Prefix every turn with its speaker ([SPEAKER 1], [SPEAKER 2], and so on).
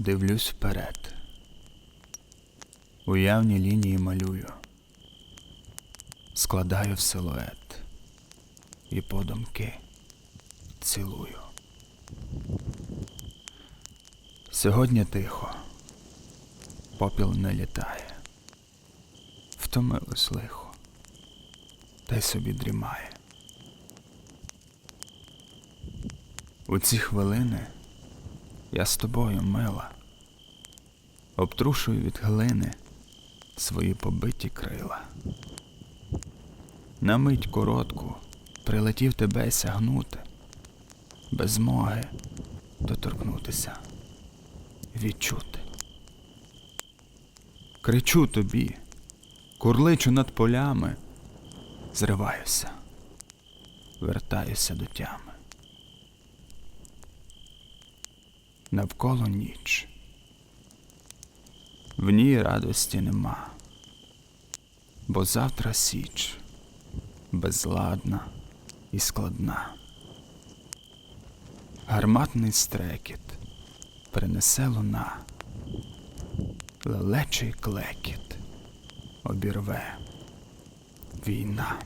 [SPEAKER 1] Дивлюсь вперед. Уявні лінії малюю. Складаю в силует. І подумки цілую. Сьогодні тихо. Попіл не літає. Втомилось лихо. Та й собі дрімає. У ці хвилини я з тобою мила, обтрушую від глини свої побиті крила. На мить коротку прилетів тебе сягнути, без змоги доторкнутися, відчути. Кричу тобі, курличу над полями, зриваюся, вертаюся до тями. Навколо ніч. В ній радості нема, бо завтра січ безладна і складна. Гарматний стрекіт принесе луна, лелечий клекіт обірве війна.